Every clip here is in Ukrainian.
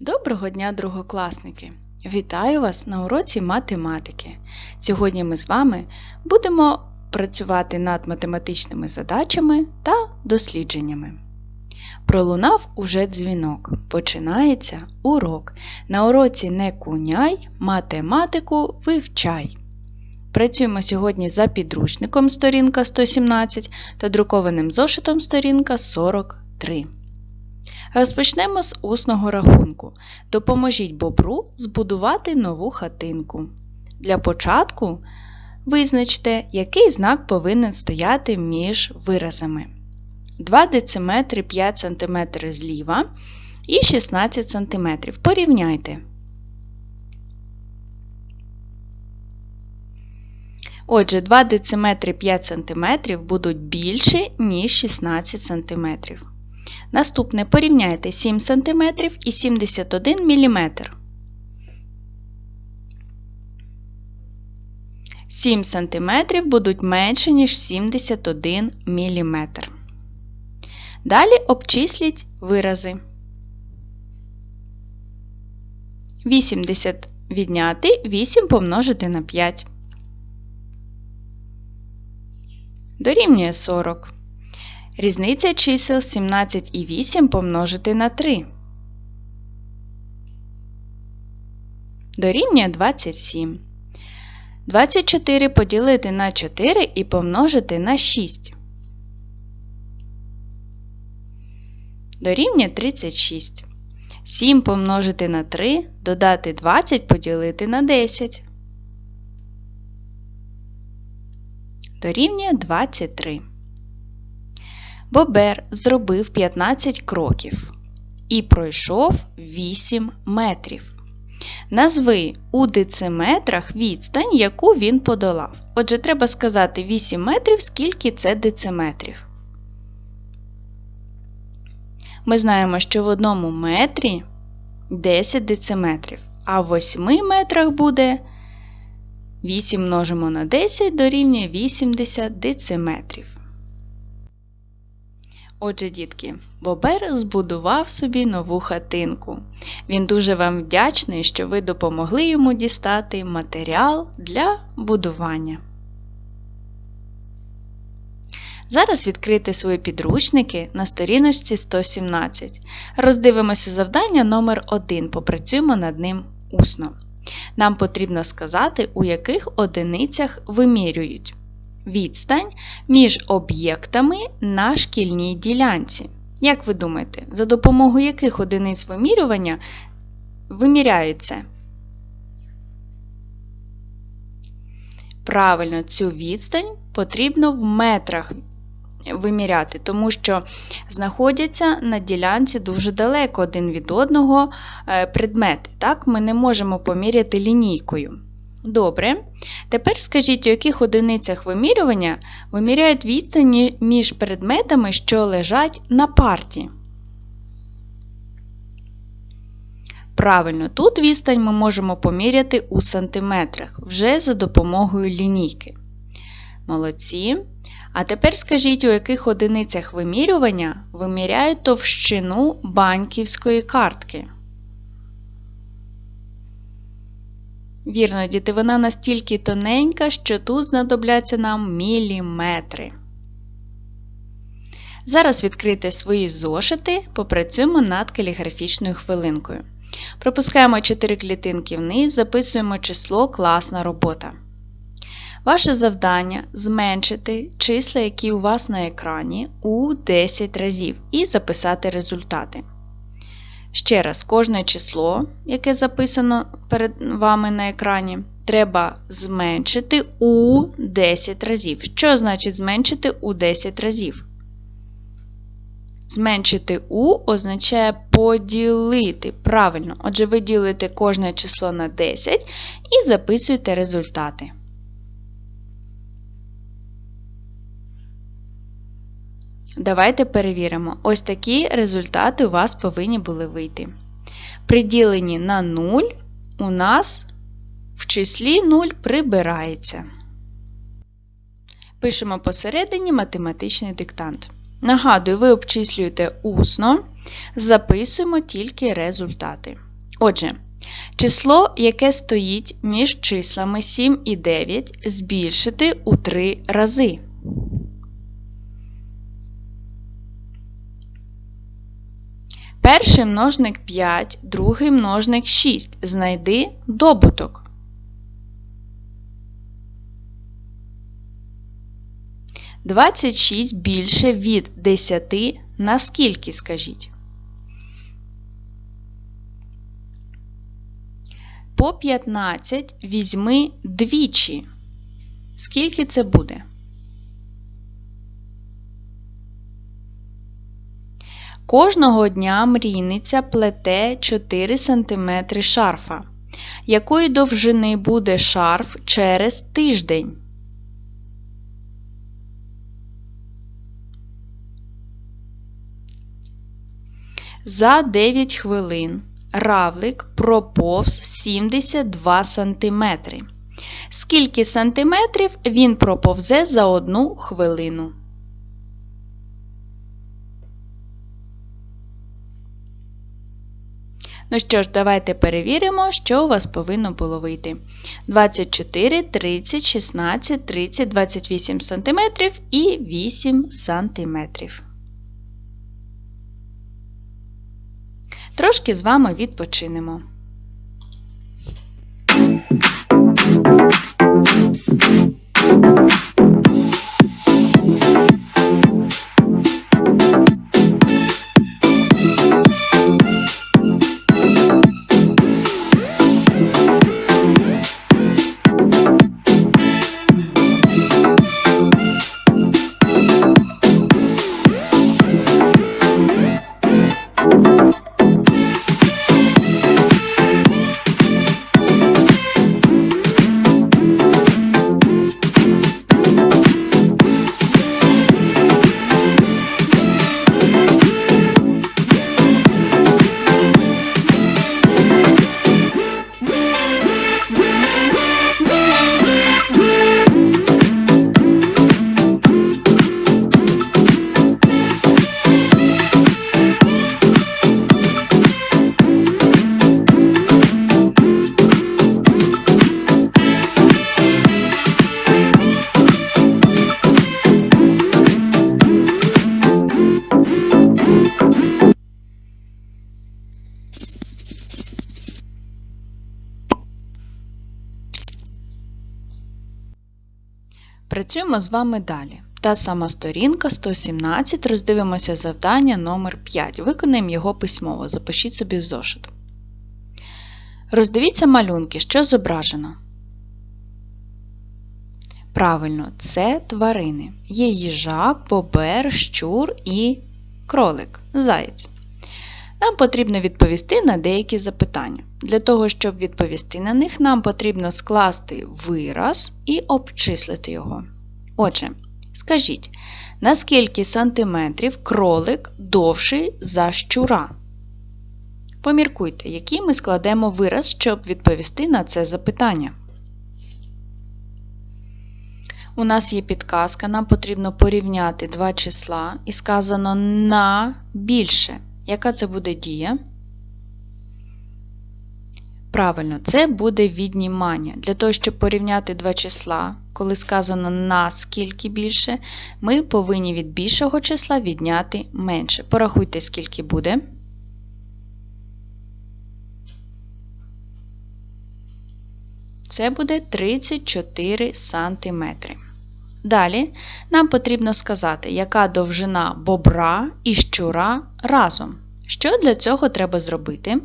Доброго дня, другокласники! Вітаю вас на уроці математики. Сьогодні ми з вами будемо працювати над математичними задачами та дослідженнями. Пролунав уже дзвінок. Починається урок. На уроці не куняй, математику вивчай. Працюємо сьогодні за підручником сторінка 117 та друкованим зошитом сторінка 43. Розпочнемо з усного рахунку. Допоможіть бобру збудувати нову хатинку. Для початку визначте, який знак повинен стояти між виразами. 2 дециметри 5 см зліва і 16 см. Порівняйте. Отже, 2 дециметри 5 см будуть більші, ніж 16 см. Наступне порівняйте 7 см і 71 мм. 7 см будуть менше, ніж 71 мм. Далі обчисліть вирази. 80 відняти 8 помножити на 5. Дорівнює 40. Різниця чисел 17 і 8 помножити на 3. Дорівнює 27. 24 поділити на 4 і помножити на 6. Дорівнює 36. 7 помножити на 3, додати 20 поділити на 10. Дорівнює 23. Бобер зробив 15 кроків і пройшов 8 метрів. Назви у дециметрах відстань, яку він подолав. Отже, треба сказати 8 метрів, скільки це дециметрів. Ми знаємо, що в одному метрі 10 дециметрів, а в 8 метрах буде 8 множимо на 10 дорівнює 80 дециметрів. Отже, дітки, Бобер збудував собі нову хатинку. Він дуже вам вдячний, що ви допомогли йому дістати матеріал для будування. Зараз відкрити свої підручники на сторіночці 117. Роздивимося завдання номер 1 попрацюємо над ним усно. Нам потрібно сказати, у яких одиницях вимірюють відстань між об'єктами на шкільній ділянці. Як ви думаєте, за допомогою яких одиниць вимірювання виміряється? Правильно, цю відстань потрібно в метрах виміряти, тому що знаходяться на ділянці дуже далеко один від одного е, предмети. Так, Ми не можемо поміряти лінійкою. Добре. Тепер скажіть, у яких одиницях вимірювання виміряють відстані між предметами, що лежать на парті. Правильно, тут відстань ми можемо поміряти у сантиметрах вже за допомогою лінійки. Молодці. А тепер скажіть, у яких одиницях вимірювання виміряють товщину банківської картки. Вірно, діти, вона настільки тоненька, що тут знадобляться нам міліметри. Зараз відкрийте свої зошити, попрацюємо над каліграфічною хвилинкою. Пропускаємо 4 клітинки вниз, записуємо число класна робота. Ваше завдання зменшити числа, які у вас на екрані, у 10 разів і записати результати. Ще раз, кожне число, яке записано перед вами на екрані, треба зменшити у 10 разів. Що значить зменшити у 10 разів? Зменшити у означає поділити. Правильно, отже, ви ділите кожне число на 10 і записуєте результати. Давайте перевіримо. Ось такі результати у вас повинні були вийти. Приділені на 0 у нас в числі 0 прибирається. Пишемо посередині математичний диктант. Нагадую, ви обчислюєте усно, записуємо тільки результати. Отже, число, яке стоїть між числами 7 і 9, збільшити у 3 рази. Перший множник 5, другий множник 6. Знайди добуток. Двадцять шість більше від десяти на скільки, скажіть? По 15 візьми двічі. Скільки це буде? Кожного дня мрійниця плете 4 см шарфа. Якої довжини буде шарф через тиждень? За 9 хвилин равлик проповз 72 см. Скільки сантиметрів він проповзе за одну хвилину? Ну що ж, давайте перевіримо, що у вас повинно було вийти. 24, 30, 16, 30, 28 см і 8 см. Трошки з вами відпочинемо. Працюємо з вами далі. Та сама сторінка 117, роздивимося завдання номер 5 Виконаємо його письмово. Запишіть собі в зошит. Роздивіться малюнки, що зображено. Правильно, це тварини. Є їжак, бобер, щур і кролик, заєць. Нам потрібно відповісти на деякі запитання. Для того, щоб відповісти на них, нам потрібно скласти вираз і обчислити його. Отже, скажіть, на скільки сантиметрів кролик довший за щура? Поміркуйте, який ми складемо вираз, щоб відповісти на це запитання. У нас є підказка, нам потрібно порівняти два числа і сказано на більше. Яка це буде дія? Правильно, це буде віднімання. Для того, щоб порівняти два числа, коли сказано наскільки більше, ми повинні від більшого числа відняти менше. Порахуйте, скільки буде. Це буде 34 сантиметри. Далі нам потрібно сказати, яка довжина бобра і щура разом. Що для цього треба зробити?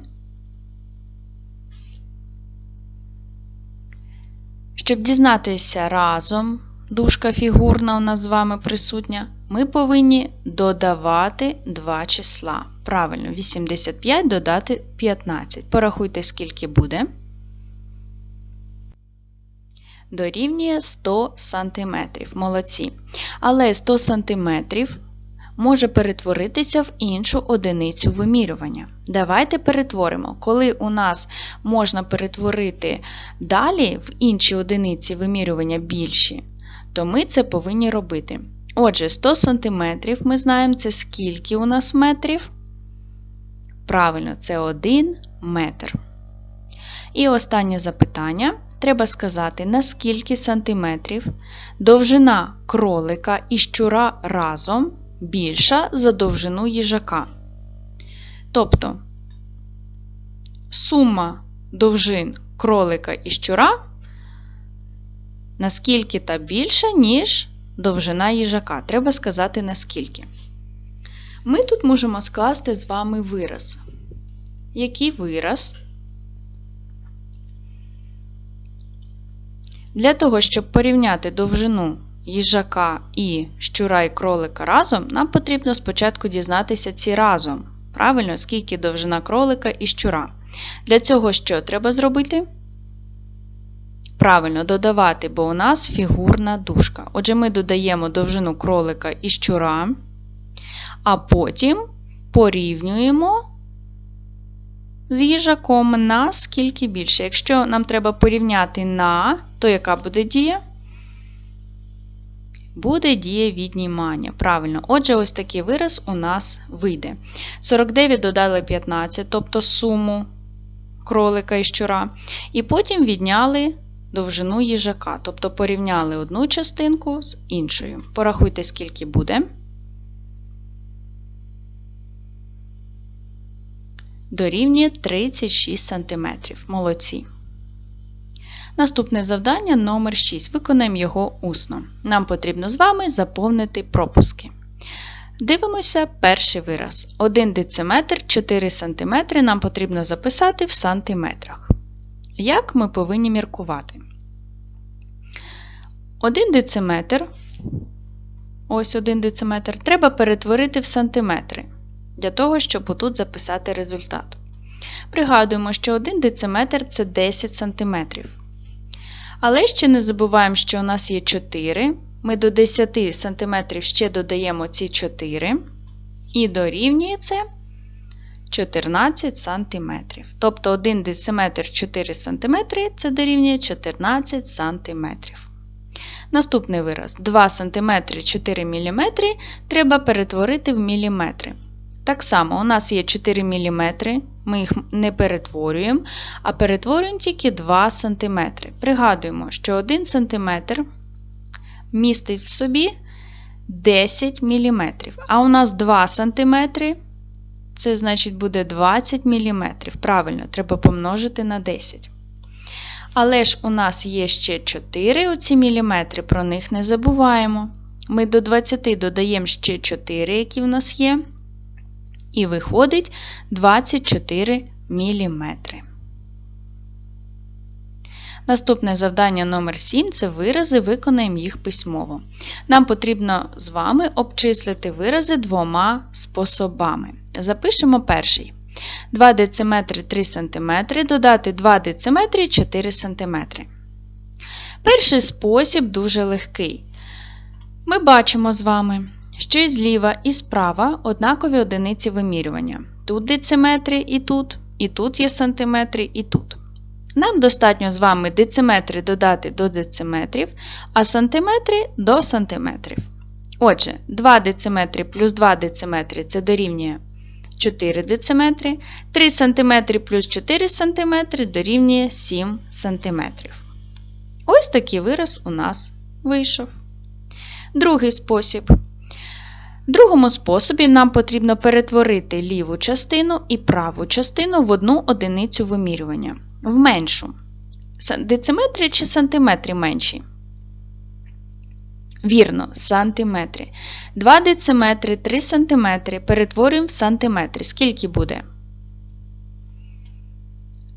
Щоб дізнатися разом, дужка фігурна у нас з вами присутня, ми повинні додавати два числа. Правильно, 85 додати 15. Порахуйте, скільки буде дорівнює 100 см. Молодці. Але 100 см може перетворитися в іншу одиницю вимірювання. Давайте перетворимо. Коли у нас можна перетворити далі в інші одиниці вимірювання більші, то ми це повинні робити. Отже, 100 см ми знаємо, це скільки у нас метрів? Правильно, це 1 метр. І останнє запитання. Треба сказати, на скільки сантиметрів довжина кролика і щура разом більша за довжину їжака. Тобто сума довжин кролика і щура наскільки та більша, ніж довжина їжака. Треба сказати наскільки. Ми тут можемо скласти з вами вираз. Який вираз? Для того, щоб порівняти довжину їжака і щура і кролика разом, нам потрібно спочатку дізнатися ці разом. Правильно, скільки довжина кролика і щура. Для цього що треба зробити? Правильно додавати, бо у нас фігурна дужка. Отже, ми додаємо довжину кролика і щура, а потім порівнюємо з їжаком на скільки більше. Якщо нам треба порівняти на, то яка буде дія? Буде дія віднімання. Правильно, отже, ось такий вираз у нас вийде. 49 додали 15, тобто суму кролика і щура. І потім відняли довжину їжака, тобто порівняли одну частинку з іншою. Порахуйте, скільки буде. Дорівнює 36 см. Молодці. Наступне завдання номер 6. Виконаємо його усно. Нам потрібно з вами заповнити пропуски. Дивимося перший вираз. 1 дециметр 4 см нам потрібно записати в сантиметрах. Як ми повинні міркувати? 1 дециметр, ось 1 дециметр, треба перетворити в сантиметри, для того, щоб отут записати результат. Пригадуємо, що 1 дециметр це 10 сантиметрів. Але ще не забуваємо, що у нас є 4. Ми до 10 см ще додаємо ці 4 і дорівнює це 14 см. Тобто 1 дециметр 4 см це дорівнює 14 см. Наступний вираз 2 см 4 мм треба перетворити в міліметри. Так само, у нас є 4 мм, ми їх не перетворюємо, а перетворюємо тільки 2 см. Пригадуємо, що 1 см містить в собі 10 мм, а у нас 2 см це значить буде 20 мм. Правильно, треба помножити на 10. Але ж у нас є ще 4 оці міліметри, про них не забуваємо. Ми до 20 додаємо ще 4, які в нас є. І виходить 24 мм. Наступне завдання номер 7 це вирази, виконаємо їх письмово. Нам потрібно з вами обчислити вирази двома способами. Запишемо перший. 2 дециметри 3 см, додати 2 дециметри 4 см. Перший спосіб дуже легкий. Ми бачимо з вами, що і зліва, і справа однакові одиниці вимірювання. Тут дециметри і тут, і тут є сантиметри, і тут. Нам достатньо з вами дециметри додати до дециметрів, а сантиметри до сантиметрів. Отже, 2 дециметри плюс 2 дециметри це дорівнює 4 дециметри, 3 см плюс 4 см дорівнює 7 см. Ось такий вираз у нас вийшов. Другий спосіб. В другому способі нам потрібно перетворити ліву частину і праву частину в одну одиницю вимірювання. В меншу. Дециметри чи сантиметри менші? Вірно, сантиметри. 2 дециметри, 3 сантиметри перетворюємо в сантиметри. Скільки буде?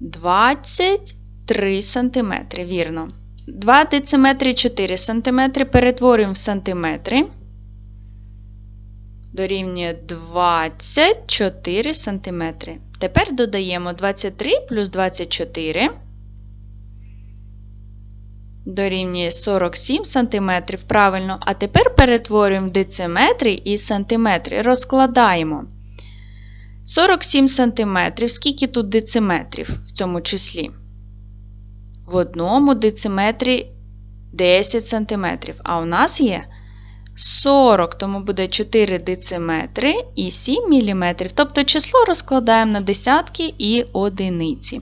23 сантиметри. Вірно. 2 дециметри 4 сантиметри перетворюємо в сантиметри. Дорівнює 24 сантиметри. Тепер додаємо 23 плюс 24 дорівнює 47 см. Правильно, а тепер перетворюємо в дециметри і сантиметри. Розкладаємо. 47 см. Скільки тут дециметрів в цьому числі? В одному дециметрі 10 см. А у нас є 40, тому буде 4 дециметри і 7 мм. Тобто число розкладаємо на десятки і одиниці.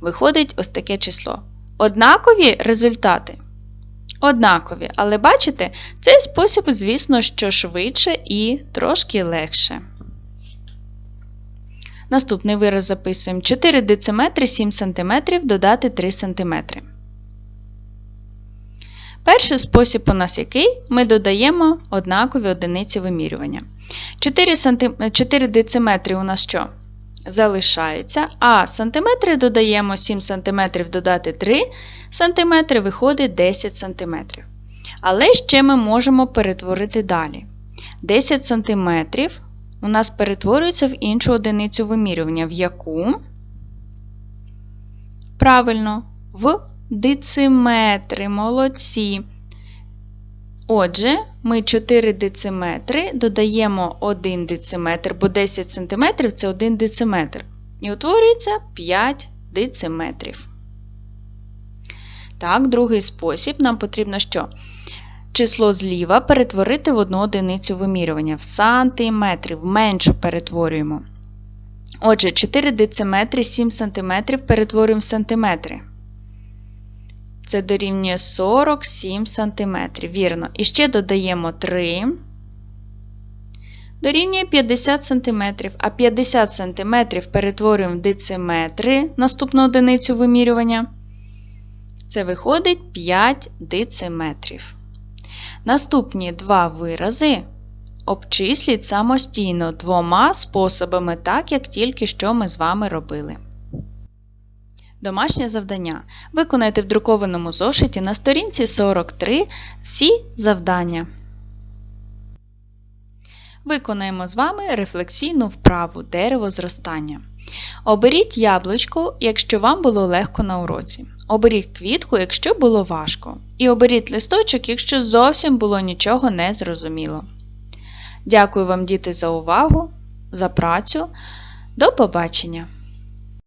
Виходить ось таке число. Однакові результати? Однакові, але бачите, цей спосіб, звісно, що швидше і трошки легше. Наступний вираз записуємо 4 дециметри 7 см додати 3 см. Перший спосіб у нас який? Ми додаємо однакові одиниці вимірювання. 4, см, 4 дециметри у нас що? Залишаються, а сантиметри додаємо 7 см додати 3 см, виходить 10 см. Але ще ми можемо перетворити далі. 10 см у нас перетворюється в іншу одиницю вимірювання, в яку? Правильно, в дециметри, молодці. Отже, ми 4 дециметри додаємо 1 дециметр, бо 10 см це 1 дециметр. І утворюється 5 дециметрів. Так, другий спосіб нам потрібно що? Число зліва перетворити в одну одиницю вимірювання. В сантиметри, в меншу перетворюємо. Отже, 4 дециметри 7 см перетворюємо в сантиметри. Це дорівнює 47 см. Вірно. І ще додаємо 3. Дорівнює 50 см. А 50 см перетворюємо в дециметри наступну одиницю вимірювання. Це виходить 5 дециметрів. Наступні два вирази обчисліть самостійно двома способами, так як тільки що ми з вами робили. Домашнє завдання. Виконайте в друкованому зошиті на сторінці 43 всі завдання. Виконаємо з вами рефлексійну вправу дерево зростання. Оберіть яблучко, якщо вам було легко на уроці. Оберіть квітку, якщо було важко. І оберіть листочок, якщо зовсім було нічого не зрозуміло. Дякую вам, діти, за увагу, за працю. До побачення!